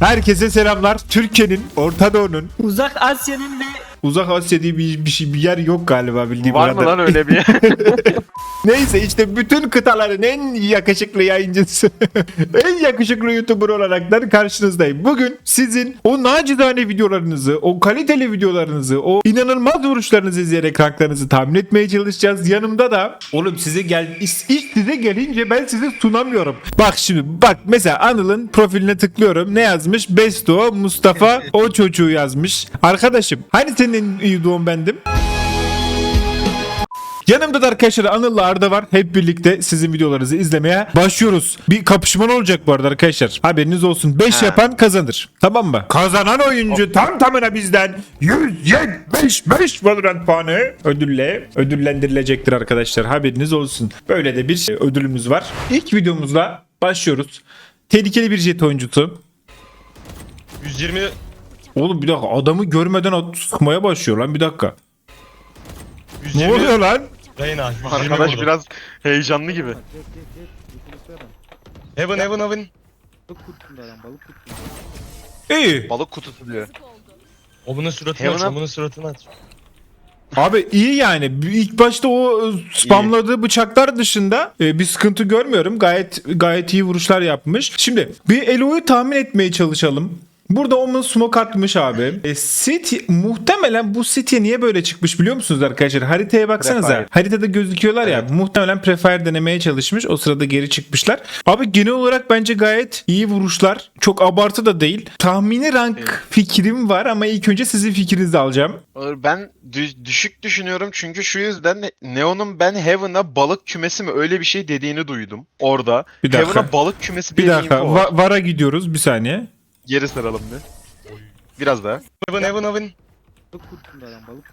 Herkese selamlar. Türkiye'nin, Orta Doğu'nun, Uzak Asya'nın ve Uzak Asya diye bir, bir, şey, bir yer yok galiba bildiğim Var mı lan öyle bir yer? Neyse işte bütün kıtaların en yakışıklı yayıncısı, en yakışıklı YouTuber olaraktan karşınızdayım. Bugün sizin o nacizane videolarınızı, o kaliteli videolarınızı, o inanılmaz vuruşlarınızı izleyerek ranklarınızı tahmin etmeye çalışacağız. Yanımda da oğlum size gel iş, iş size gelince ben size sunamıyorum. Bak şimdi bak mesela Anıl'ın profiline tıklıyorum. Ne yazmış? Besto Mustafa o çocuğu yazmış. Arkadaşım hani senin en iyi doğum bendim? Yanımda da arkadaşlar Anıl'la Arda var. Hep birlikte sizin videolarınızı izlemeye başlıyoruz. Bir kapışman olacak bu arada arkadaşlar. Haberiniz olsun. 5 Ha. yapan kazanır. Tamam mı? Kazanan oyuncu tam tamına bizden 175 Valorant puanı ödülle ödüllendirilecektir arkadaşlar. Haberiniz olsun. Böyle de bir ödülümüz var. İlk videomuzla başlıyoruz. Tehlikeli bir jet oyuncusu. 120 Oğlum bir dakika adamı görmeden at- sıkmaya başlıyor lan bir dakika. 120 Ne oluyor lan? Reyna 120 Arkadaş vurdu. biraz heyecanlı gibi. Heaven heaven heaven. İyi. Balık kutusu diyor. O bunun suratını Heaven aç, up. o bunun suratını aç. Abi iyi yani. İlk başta o e, spamladığı bıçaklar dışında e, bir sıkıntı görmüyorum. Gayet gayet iyi vuruşlar yapmış. Şimdi bir Elo'yu tahmin etmeye çalışalım. Burada Omen smoke atmış abi. E, City muhtemelen bu City niye böyle çıkmış biliyor musunuz arkadaşlar? Haritaya baksanıza. Prefire. Haritada gözüküyorlar ya. Muhtemelen Prefire denemeye çalışmış. O sırada geri çıkmışlar. Abi genel olarak bence gayet iyi vuruşlar. Çok abartı da değil. Tahmini rank fikrim var ama ilk önce sizin fikrinizi alacağım. Ben dü- düşük düşünüyorum çünkü şu yüzden Neon'un ben Heaven'a balık kümesi mi öyle bir şey dediğini duydum orada. Bir dakika. Heaven'a balık kümesi Bir diye dakika. Va- VAR'a gidiyoruz bir saniye. Geri saralım bir. Biraz daha. Heaven heaven heaven. Balık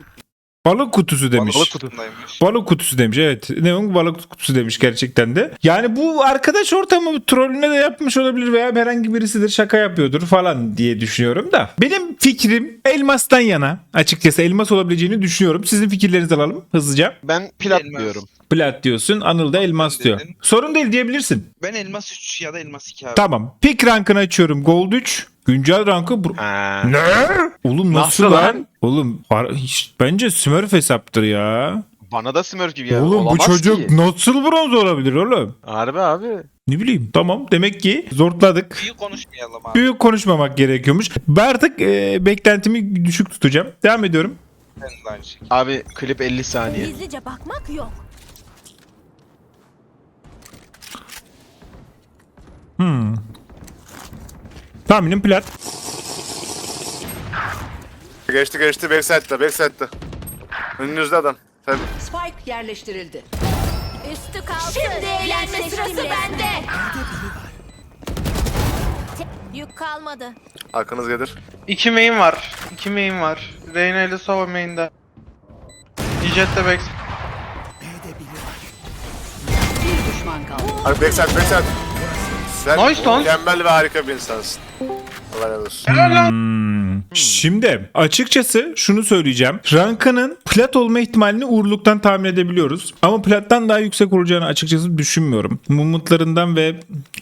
kutusu demiş. Balık kutusundaymış. Balık kutusu demiş evet. Neon balık kutusu demiş gerçekten de. Yani bu arkadaş ortamı trollüne de yapmış olabilir veya herhangi birisidir şaka yapıyordur falan diye düşünüyorum da. Benim fikrim elmastan yana. Açıkçası elmas olabileceğini düşünüyorum. Sizin fikirlerinizi alalım hızlıca. Ben plat Elmas. diyorum. Plat diyorsun. Anıl da elmas diyor. Sorun değil diyebilirsin. Ben elmas 3 ya da elmas 2 abi. Tamam. Pick rankını açıyorum. Gold 3. Güncel rankı bu. Ha. Ne? Oğlum nasıl, Nasıl lan? lan? Oğlum har- hiç- bence Smurf hesaptır ya. Bana da Smurf gibi ya. oğlum bu Olamaz çocuk ki. nasıl bronz olabilir oğlum? Harbi abi. Ne bileyim. Tamam demek ki zortladık. Büyük konuşmayalım abi. Büyük konuşmamak gerekiyormuş. Ben artık e, beklentimi düşük tutacağım. Devam ediyorum. Ben de aynı şekilde. Abi klip 50 saniye. Gizlice bakmak yok. Tahminim plat. Geçti geçti backside'da backside'da. Önünüzde adam. Tabii. Spike yerleştirildi. Üstü kalsın. Şimdi eğlenme sırası bende. Yük kalmadı. Arkanız gelir. 2 main var. 2 main var. Reyna ile Sova main'de. Jet de back. Bir düşman kaldı. Abi backside backside. Sen Nice lan. mükemmel ve harika bir insansın. Allah razı olsun. Şimdi açıkçası şunu söyleyeceğim. Rankının plat olma ihtimalini uğurluktan tahmin edebiliyoruz. Ama plattan daha yüksek olacağını açıkçası düşünmüyorum. Mumutlarından ve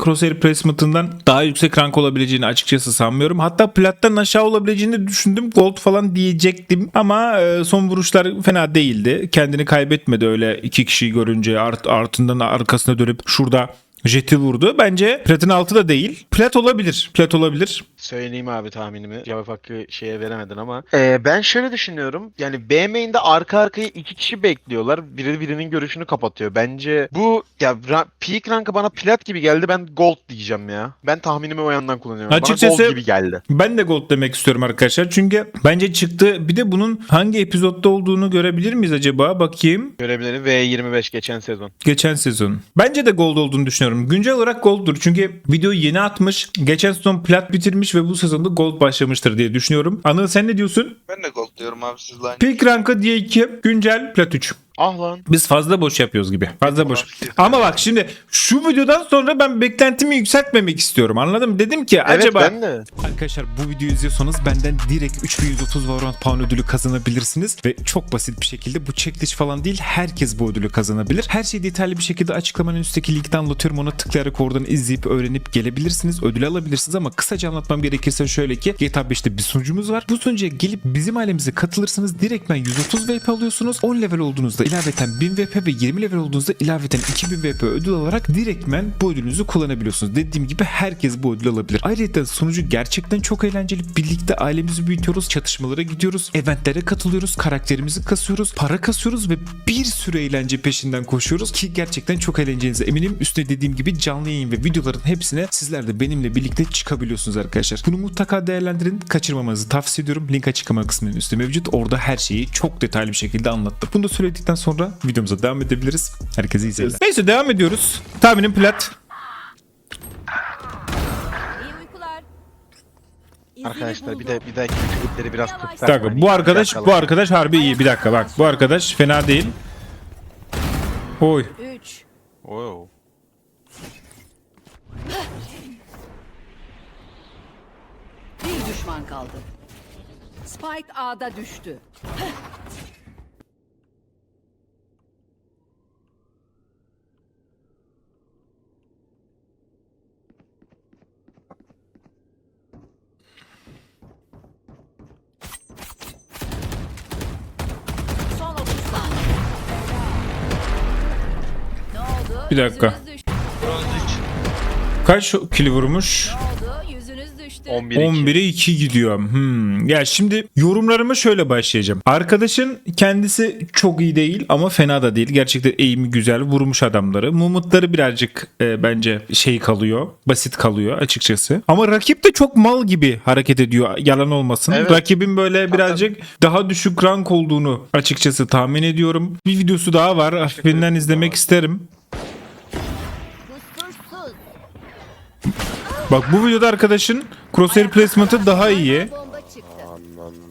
crosshair placement'ından daha yüksek rank olabileceğini açıkçası sanmıyorum. Hatta plattan aşağı olabileceğini düşündüm. Gold falan diyecektim. Ama e, son vuruşlar fena değildi. Kendini kaybetmedi öyle iki kişiyi görünce art, artından arkasına dönüp şurada jeti vurdu. Bence platın altı da değil. Plat olabilir. Plat olabilir. Söyleyeyim abi tahminimi. Cevap hakkı şeye veremedin ama. Ee, ben şöyle düşünüyorum. Yani B main'de arka arkaya iki kişi bekliyorlar. Biri birinin görüşünü kapatıyor. Bence bu ya ra- peak rankı bana plat gibi geldi. Ben gold diyeceğim ya. Ben tahminimi o yandan kullanıyorum. bana Açıkçası- gold gibi geldi. Ben de gold demek istiyorum arkadaşlar. Çünkü bence çıktı. Bir de bunun hangi epizodda olduğunu görebilir miyiz acaba? Bakayım. Görebilirim. V25 geçen sezon. Geçen sezon. Bence de gold olduğunu düşünüyorum. Güncel olarak golddur. Çünkü videoyu yeni atmış. Geçen sezon plat bitirmiş ve bu sezonda gold başlamıştır diye düşünüyorum. Anıl sen ne diyorsun? Ben de gold diyorum abi sizle aynı. Peak rankı diye 2, güncel plat 3. Ah lan. Biz fazla boş yapıyoruz gibi. Fazla boş. Ama bak şimdi şu videodan sonra ben beklentimi yükseltmemek istiyorum. Anladın mı? Dedim ki Evet acaba ben de. Arkadaşlar bu videoyu izliyorsanız benden direkt 3130 Valorant Pound ödülü kazanabilirsiniz ve çok basit bir şekilde bu checklist falan değil herkes bu ödülü kazanabilir. Her şeyi detaylı bir şekilde açıklamanın üstteki linkten anlatıyorum ona tıklayarak oradan izleyip öğrenip gelebilirsiniz. Ödül alabilirsiniz ama kısaca anlatmam gerekirse şöyle ki GTA 5'te bir sunucumuz var. Bu sunucuya gelip bizim ailemize katılırsanız direktmen 130 VP alıyorsunuz. 10 level olduğunuzda ilaveten 1000 VP ve 20 level olduğunuzda ilaveten 2000 VP ödül alarak direktmen bu ödülünüzü kullanabiliyorsunuz. Dediğim gibi herkes bu ödülü alabilir. Ayrıca sunucu gerçekten çok eğlenceli. Birlikte ailemizi büyütüyoruz, çatışmalara gidiyoruz, eventlere katılıyoruz, karakterimizi kasıyoruz, para kasıyoruz ve bir sürü eğlence peşinden koşuyoruz ki gerçekten çok eğleneceğinize eminim. Üstüne dediğim gibi canlı yayın ve videoların hepsine sizler de benimle birlikte çıkabiliyorsunuz arkadaşlar. Bunu mutlaka değerlendirin. Kaçırmamanızı tavsiye ediyorum. Link açıklama kısmının üstü mevcut. Orada her şeyi çok detaylı bir şekilde anlattım. Bunu da söyledikten sonra videomuza devam edebiliriz. Herkese iyi seyirler. Neyse devam ediyoruz. Tahminim plat. İyi uykular. Arkadaşlar bir de bir dahaki klipleri biraz. Bir dakika hani bu arkadaş bu arkadaş harbi iyi. Bir dakika bak. Bu arkadaş fena değil. Oy. 3. Oo. Bir düşman kaldı. Spike A'da düştü. Bir dakika. Kaç kili vurmuş? Ne oldu? Yüzünüz düştü. 11 2. 11'e 2 gidiyor. Hmm. Ya şimdi yorumlarıma şöyle başlayacağım. Arkadaşın kendisi çok iyi değil ama fena da değil. Gerçekten eğimi güzel vurmuş adamları. Mumutları birazcık e, bence şey kalıyor. Basit kalıyor açıkçası. Ama rakip de çok mal gibi hareket ediyor. Yalan olmasın. Evet. Rakibin böyle birazcık daha düşük rank olduğunu açıkçası tahmin ediyorum. Bir videosu daha var. Hafifinden izlemek isterim. Bak bu videoda arkadaşın crosshair placement'ı daha iyi. Çıktı.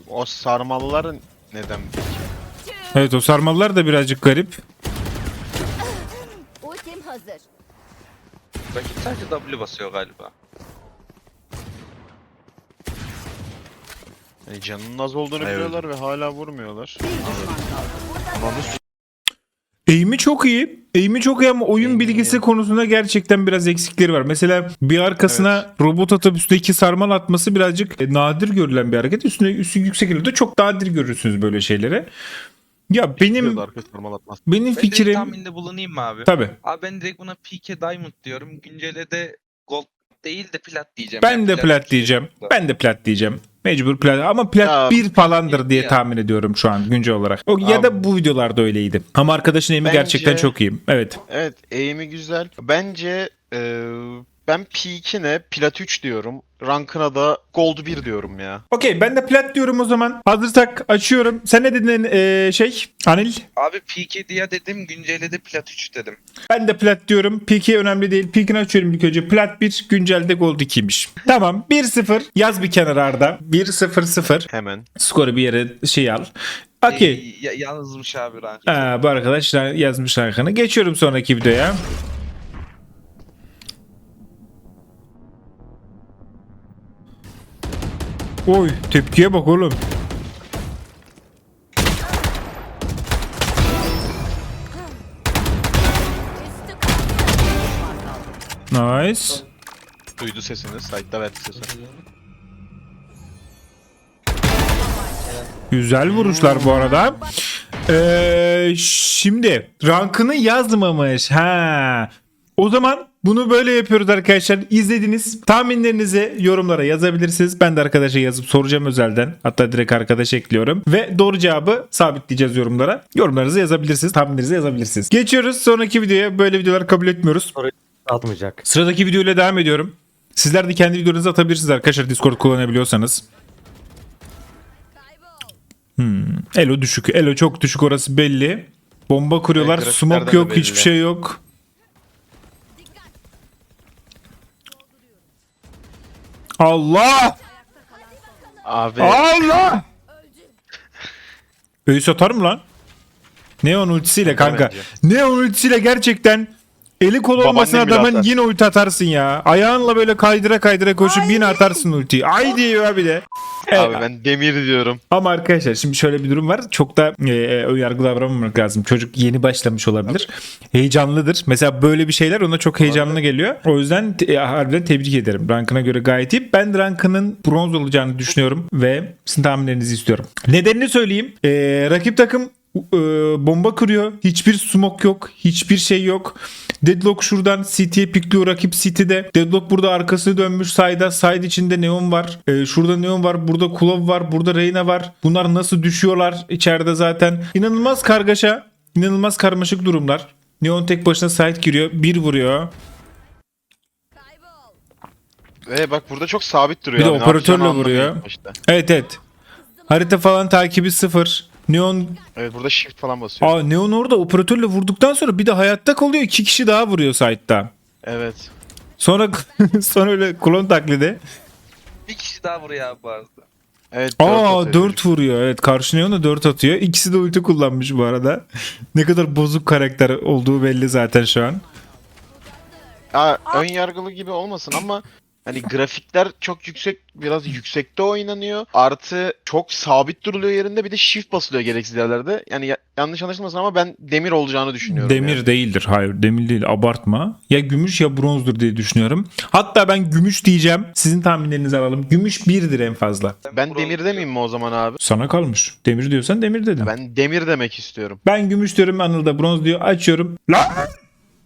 O sarmalılar neden peki? Evet o sarmallar da birazcık garip. Ultim hazır. Rakip sadece W basıyor galiba. Yani canının az olduğunu Evet. biliyorlar ve hala vurmuyorlar. Kaldı. Eğimi çok iyi. Eğimi çok iyi ama oyun Eğimi bilgisi iyi. konusunda gerçekten biraz eksikleri var. Mesela bir arkasına robot atıp üstüne iki sarmal atması birazcık e, nadir görülen bir hareket. Üstüne üstü yüksek de çok nadir görürsünüz böyle şeyleri. Ya benim benim Ben fikrim tahminde bulunayım mı abi? tabi. Abi ben direkt buna PK Diamond diyorum. Güncele de Gold değil de plat diyeceğim. Ben Yani de plat iki diyeceğim. da. Ben de plat diyeceğim. Mecbur plat ama plat Ya, 1 falandır diye ya. tahmin ediyorum şu an güncel olarak. O ya Abi- da bu videolarda öyleydi. Ama arkadaşın eğimi Bence- gerçekten çok iyi. Evet. Evet eğimi güzel. Bence e, ben P2'ne plat 3 diyorum. Rankına da gold 1 diyorum ya. Okey ben de plat diyorum o zaman. Hazırsak açıyorum. Sen ne dedin ee, şey Anil? Abi PK diye dedim. Güncele de plat 3 dedim. Ben de plat diyorum. Piki önemli değil. Pikini açıyorum ilk önce. Plat 1 güncelde gold 2'ymiş. Tamam 1-0 yaz bir kenara Arda. 1-0-0 Hemen. skoru bir yere şey al. Okey. Ee, ya- yalnızmış abi rank. Ha, bu arkadaşlar yazmış rankını. Geçiyorum sonraki videoya. Oy tepkiye bak oğlum. Nice. Duydu sesini. Site'da verdi sesini. Güzel vuruşlar bu arada. Ee, şimdi rankını yazmamış. Ha. O zaman bunu böyle yapıyoruz arkadaşlar. İzlediniz. Tahminlerinizi yorumlara yazabilirsiniz. Ben de arkadaşa yazıp soracağım özelden. Hatta direkt arkadaş ekliyorum. Ve doğru cevabı sabitleyeceğiz yorumlara. Yorumlarınızı yazabilirsiniz. Tahminlerinizi yazabilirsiniz. Geçiyoruz sonraki videoya. Böyle videolar kabul etmiyoruz. atmayacak. Sıradaki videoyla devam ediyorum. Sizler de kendi videolarınızı atabilirsiniz arkadaşlar Discord kullanabiliyorsanız. Hmm. Elo düşük. Elo çok düşük orası belli. Bomba kuruyorlar. Evet, smoke yok. belli. Hiçbir şey yok. Allah! Abi Allah! Öğü satar mı lan? Neon ultisiyle kanka. bence. Neon ultisiyle gerçekten eli kolu Babaannem olmasın bile adamın atar. yine ulti atarsın ya. Ayağınla böyle kaydıra kaydıra koşup yine atarsın ultiyi. Ay diyor abi de. Evet. Abi ben demir diyorum. Ama arkadaşlar şimdi şöyle bir durum var. Çok da e, ön yargılı davranmamak lazım. Çocuk yeni başlamış olabilir. Heyecanlıdır. Mesela böyle bir şeyler ona çok heyecanlı geliyor. O yüzden te- harbiden tebrik ederim. Rankına göre gayet iyi. Ben rankının bronz olacağını düşünüyorum ve sizin tahminlerinizi istiyorum. Nedenini söyleyeyim. E, rakip takım e, bomba kırıyor. Hiçbir smoke yok. Hiçbir şey yok. Deadlock şuradan City'ye pikliyor. Rakip City'de. Deadlock burada arkasını dönmüş sayda. Side içinde Neon var. E, şurada Neon var. Burada Kulov var. Burada Reyna var. Bunlar nasıl düşüyorlar içeride zaten. İnanılmaz kargaşa. inanılmaz karmaşık durumlar. Neon tek başına side giriyor. Bir vuruyor. Ve bak burada çok sabit duruyor. Bir de operatörle vuruyor. başta. Evet evet. Harita falan takibi sıfır. Neon Evet burada shift falan basıyor. Aa Neon orada operatörle vurduktan sonra bir de hayatta kalıyor. iki kişi daha vuruyor side'da. Evet. Sonra sonra öyle klon taklidi. Bir kişi daha vuruyor abi bu arada. Evet. dört Aa atıyor 4 vuruyor. Evet karşı Neon da 4 atıyor. İkisi de ulti kullanmış bu arada. ne kadar bozuk karakter olduğu belli zaten şu an. Aa, ön yargılı gibi olmasın ama hani grafikler çok yüksek biraz yüksekte oynanıyor. Artı çok sabit duruluyor yerinde bir de shift basılıyor gereksiz yerlerde. Yani ya- yanlış anlaşılmasın ama ben demir olacağını düşünüyorum. Demir yani. değildir. Hayır demir değil. Abartma. Ya gümüş ya bronzdur diye düşünüyorum. Hatta ben gümüş diyeceğim. Sizin tahminlerinizi alalım. Gümüş 1'dir en fazla. Ben demir demeyeyim mi o zaman abi? Sana kalmış. Demir diyorsan demir dedim. Ben, Ben demir demek istiyorum. gümüş diyorum. Anıl da bronz diyor. Açıyorum. La!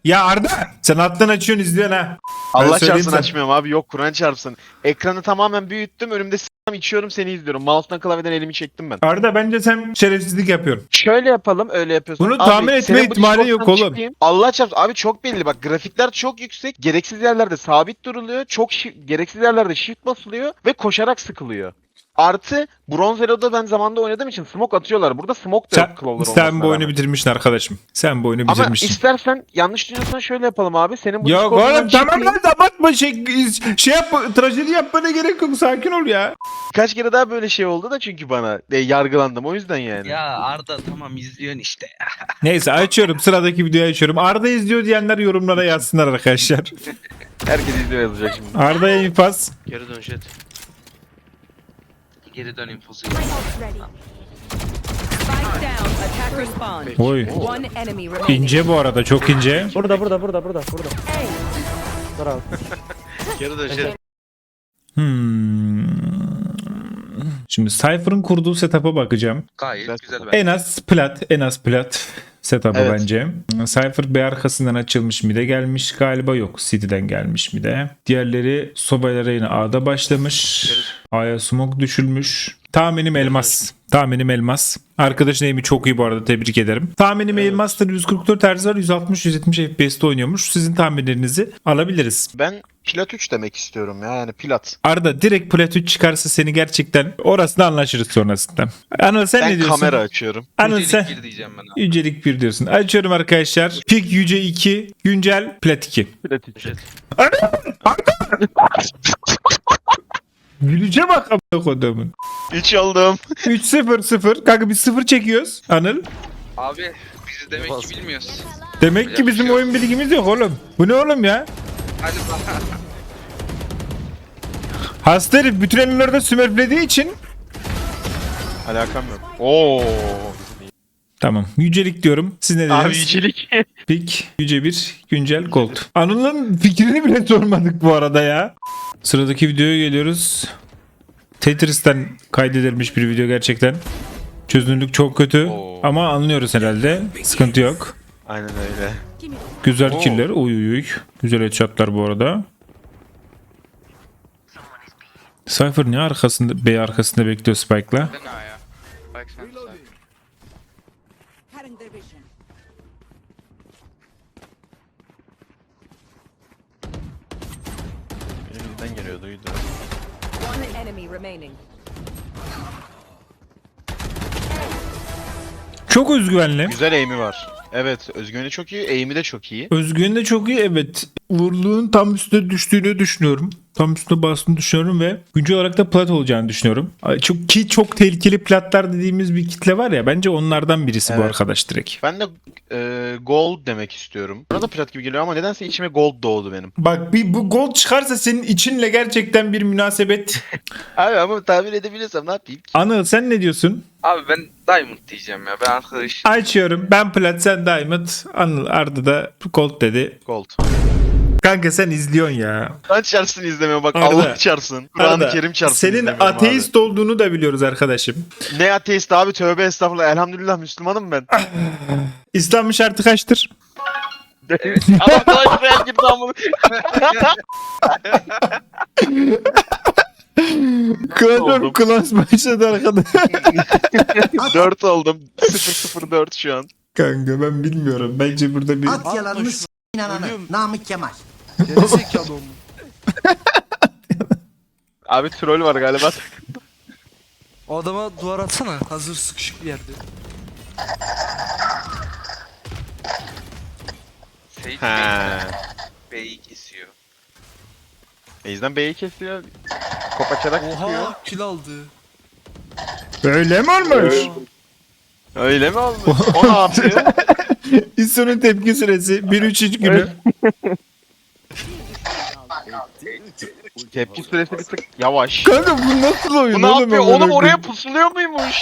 Ya Arda sen alttan açıyorsun izliyorsun ha. Allah çarpsın sana. açmıyorum abi. Yok Kur'an çarpsın. Ekranı tamamen büyüttüm. Önümde s**am içiyorum seni izliyorum. Mouse'dan klavyeden elimi çektim ben. Arda bence sen şerefsizlik yapıyorsun. Şöyle yapalım öyle yapıyorsun. Bunu Abi, tahmin etme ihtimali yok oğlum. çıkayım. Allah çarpsın. Abi çok belli bak grafikler çok yüksek. Gereksiz yerlerde sabit duruluyor. Çok şi- gereksiz yerlerde shift basılıyor ve koşarak sıkılıyor. Artı Bronze Elo'da ben zamanda oynadığım için smoke atıyorlar. Burada smoke da Sen, yok Clover sen bu oyunu rağmen. bitirmişsin arkadaşım. Sen bu oyunu Ama bitirmişsin. istersen yanlış düşünüyorsan şöyle yapalım abi. Senin bu Yok oğlum tamam lan abartma şey, şey yap trajedi yapmana gerek yok sakin ol ya. Kaç kere daha böyle şey oldu da çünkü bana e, yargılandım o yüzden yani. Ya Arda tamam izliyorsun işte. Neyse açıyorum sıradaki videoyu açıyorum. Arda izliyor diyenler yorumlara yazsınlar arkadaşlar. Herkes izliyor yazacak şimdi. Arda'ya infaz. Geri dön jet. Geri dön infosu. Oy. İnce bu arada çok ince. Burada burada burada burada burada. Bravo. Geri dön. Hmm. Şimdi Cypher'ın kurduğu setup'a bakacağım. Gayet güzel. En az plat, en az plat setup'ı Evet. bence. Cypher B arkasından açılmış mi de gelmiş galiba yok. City'den gelmiş mi de. Diğerleri sobaylara yine A'da başlamış. A'ya smoke düşülmüş. Tahminim elmas. Tahminim elmas. Arkadaşın aim'i çok iyi bu arada tebrik ederim. Tahminim elmastır 144 Hz var 160-170 FPS'te oynuyormuş. Sizin tahminlerinizi alabiliriz. Ben plat 3 demek istiyorum ya yani plat. Arda direkt plat 3 çıkarsa seni gerçekten orasında anlaşırız sonrasında. Anıl sen ben ne diyorsun? kamera açıyorum. Anıl Yücelik sen bir diyeceğim ben abi. Yücelik 1 diyorsun. Açıyorum arkadaşlar. Pik Yüce 2, güncel Plat 2. Plat 3. Gülüce bak amına kodumun. 3 oldum. 3-0-0. Kanka biz 0 çekiyoruz. Anıl. Abi biz demek ki bilmiyoruz. Demek ki bizim oyun bilgimiz yok oğlum. Bu ne oğlum ya? Hadi bak. Hasta herif bütün elinde smurflediği için. Alakam yok. Oo. Tamam. Yücelik diyorum. Siz ne Abi dediniz? yücelik. Pik, Yüce 1, güncel Gold. Anıl'ın fikrini bile sormadık bu arada ya. Sıradaki videoya geliyoruz. Tetris'ten kaydedilmiş bir video gerçekten. Çözünürlük çok kötü Oo. ama anlıyoruz herhalde. Sıkıntı yok. Aynen öyle. Güzel Oo. killer. Uy uy uy. Güzel headshotlar bu arada. Cypher niye arkasında B arkasında bekliyor Spike'la? Ben A ya. Bak sen sen. Cutting their vision. Elimizden geliyor duydu. One enemy remaining. Çok özgüvenli. Güzel aim'i var. Evet özgüveni çok iyi. Aim'i de çok iyi. Özgüveni de çok iyi evet. Vurluğun tam üstüne düştüğünü düşünüyorum. Tam üstüne bastığını düşünüyorum ve güncel olarak da plat olacağını düşünüyorum. Çok, ki çok tehlikeli platlar dediğimiz bir kitle var ya bence onlardan birisi bu Evet. arkadaş direkt. Ben de e, gold demek istiyorum. Bana da plat gibi geliyor ama nedense içime gold doğdu benim. Bak bir bu gold çıkarsa senin içinle gerçekten bir münasebet. Abi ama tahmin edebilirsem ne yapayım? Anıl sen ne diyorsun? Abi ben Diamond diyeceğim ya. Ben arkadaş Açıyorum. Ben plat sen diamond. Anıl Arda da gold dedi. Gold. Kanka sen izliyorsun ya. Ben çarpsın izlemiyorum bak Arda. Allah çarpsın. Kur'an-ı Kerim çarpsın. Senin izlemiyorum abi. ateist olduğunu da biliyoruz arkadaşım. Ne ateist abi tövbe estağfurullah elhamdülillah Müslümanım ben. İslam'ın şartı kaçtır? Royale girdi amına. Clash Oldum. of Clans başladı arkadaş. 4 oldum. 0-0-4 şu an. Kanka ben bilmiyorum. Bence burada bir... At yalanını s*** inananı. Namık Kemal. Abi troll var galiba. O adama duvar atsana. Hazır sıkışık bir yerde. Sage He. B'yi kesiyor. Ejden B'yi kesiyor. Kopaçarak çıkıyor. Oha kill aldı. Öyle mi olmuş? Öyle mi oldu? O ne yapıyor? İson'un tepki süresi 1-3 günü. Tepki süresi bir tık yavaş. Kanka bu nasıl oyun Bu ne yapıyor? Oğlum oraya pusuluyor muymuş?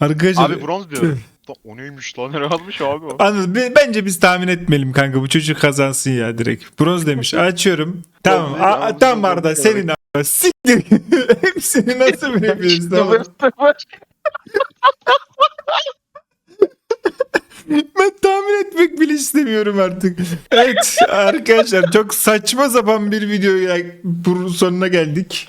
Arkadaşlar... Abi bronz diyorum. Lan O neymiş lan? Nereye almış abi o? Anladım. Be- Bence biz tahmin etmeyelim kanka. Bu çocuk kazansın ya direkt. Bronz demiş. Açıyorum. tamam. Tamam, A- tamam, Arda. Senin a- Siktir. Hepsini nasıl bilebiliriz? tamam. Ben tahmin etmek bile istemiyorum artık. Evet arkadaşlar çok saçma sapan bir videoya bu sonuna geldik.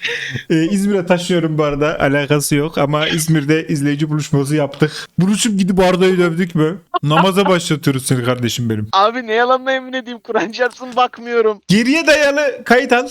Ee, İzmir'e taşıyorum bu arada. Alakası yok ama İzmir'de izleyici buluşması yaptık. Buluşup gidip Arda'yı dövdük mü? Namaza başlatıyoruz seni kardeşim benim. Abi ne yalanla emin edeyim Kur'an çarpsın bakmıyorum. Geriye dayalı kayıt al.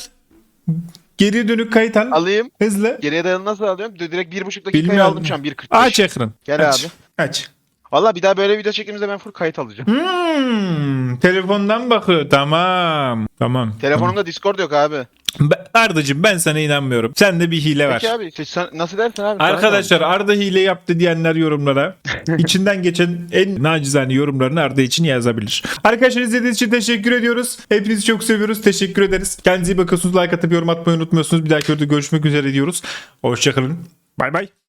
Geriye dönük kayıt al. Alayım. Hızlı. Geriye dayalı nasıl alıyorum? Direkt 1.5 dakikayı Bilmiyorum. aldım şu an 1.45. Aç ekran. Gel Aç. abi. Aç. Valla bir daha böyle video çektiğimizde ben full kayıt alacağım. Hmm, telefondan bakıyor. Tamam. Tamam. Telefonumda Discord yok abi. Ben- Ardacığım ben sana inanmıyorum. Sende bir hile var. Peki abi sen, nasıl dersin abi? Arkadaşlar Arda hile yaptı diyenler yorumlara içinden geçen en nacizane yorumlarını Arda için yazabilir. Arkadaşlar izlediğiniz için teşekkür ediyoruz. Hepinizi çok seviyoruz. Teşekkür ederiz. Kendinize iyi bakıyorsunuz. Like atıp yorum atmayı unutmuyorsunuz. Bir dahaki videoda görüşmek üzere diyoruz. Hoşçakalın. Bay bay.